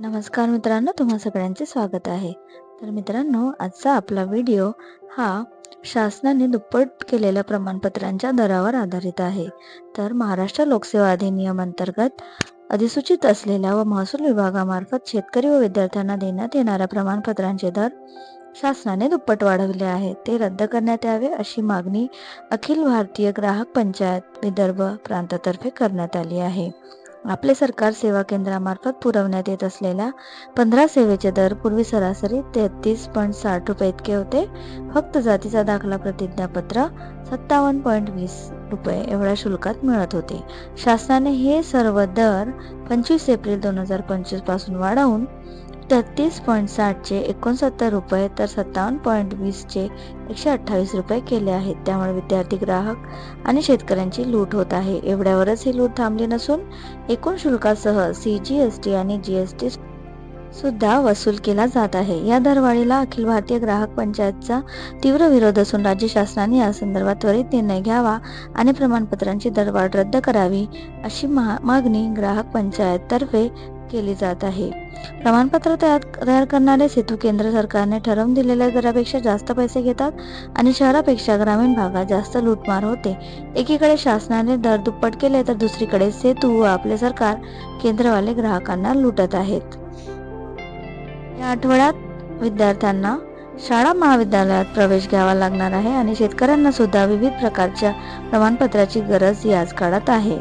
नमस्कार मित्रांनो तुम्हा सगळ्यांचे स्वागत आहे. तर मित्रांनो आजचा आपला व्हिडिओ हा शासनाने दुप्पट केलेल्या प्रमाणपत्रांच्या दरावर आधारित आहे. तर महाराष्ट्र लोकसेवा अधिनियम अंतर्गत अधिसूचित असलेल्या व महसूल विभागामार्फत शेतकरी व विद्यार्थ्यांना देण्यात येणाऱ्या प्रमाणपत्रांचे दर शासनाने दुप्पट वाढवले आहे ते रद्द करण्यात यावे अशी मागणी अखिल भारतीय ग्राहक पंचायत विदर्भ प्रांतातर्फे करण्यात आली आहे. आपले सरकार सेवा केंद्रामार्फत पुरवण्यात येत असलेल्या पंधरा सेवेचे दर पूर्वी सरासरी तेहतीस पॉईंट साठ रुपये इतके होते. फक्त जातीचा दाखला प्रतिज्ञापत्र सत्तावन्न पॉईंट वीस रुपये एवढ्या शुल्कात मिळत होते. शासनाने हे सर्व दर पंचवीस एप्रिल दोन हजार पंचवीसपासून वाढवून तेहतीस पॉईंट साठचे एकोणसत्तर रुपये तर सत्तावन्न पॉईंट वीसचे एकशे अठ्ठावीस रुपये केले आहेत. त्यामुळे विद्यार्थी ग्राहक आणि शेतकऱ्यांची लूट होत आहे. एवढ्यावरच ही लूट थांबली नसून एकूण शुल्कासह सी जी एस टी आणि जी एस टी सुद्धा वसूल केला जात आहे. या दरवाढीला अखिल भारतीय ग्राहक पंचायतचा तीव्र विरोध असून राज्य शासनाने या संदर्भात त्वरित निर्णय घ्यावा आणि प्रमाणपत्रांची दरवाढ रद्द करावी अशी मागणी ग्राहक पंचायततर्फे केली जात आहे. प्रमाणपत्र तयार तयार करणारे सेतू केंद्र सरकारने ठरवून दिलेल्या दरापेक्षा जास्त पैसे घेतात आणि शहरापेक्षा ग्रामीण भागात जास्त लूटमार होते. एकीकडे शासनाने दर दुप्पट केले तर दुसरीकडे सेतू व आपले सरकार केंद्रवाले ग्राहकांना लुटत आहेत. या आठवड्यात विद्यार्थ्यांना शाळा महाविद्यालयात प्रवेश घ्यावा लागणार आहे आणि शेतकऱ्यांना सुद्धा विविध प्रकारच्या प्रमाणपत्राची गरज याच काळात आहे.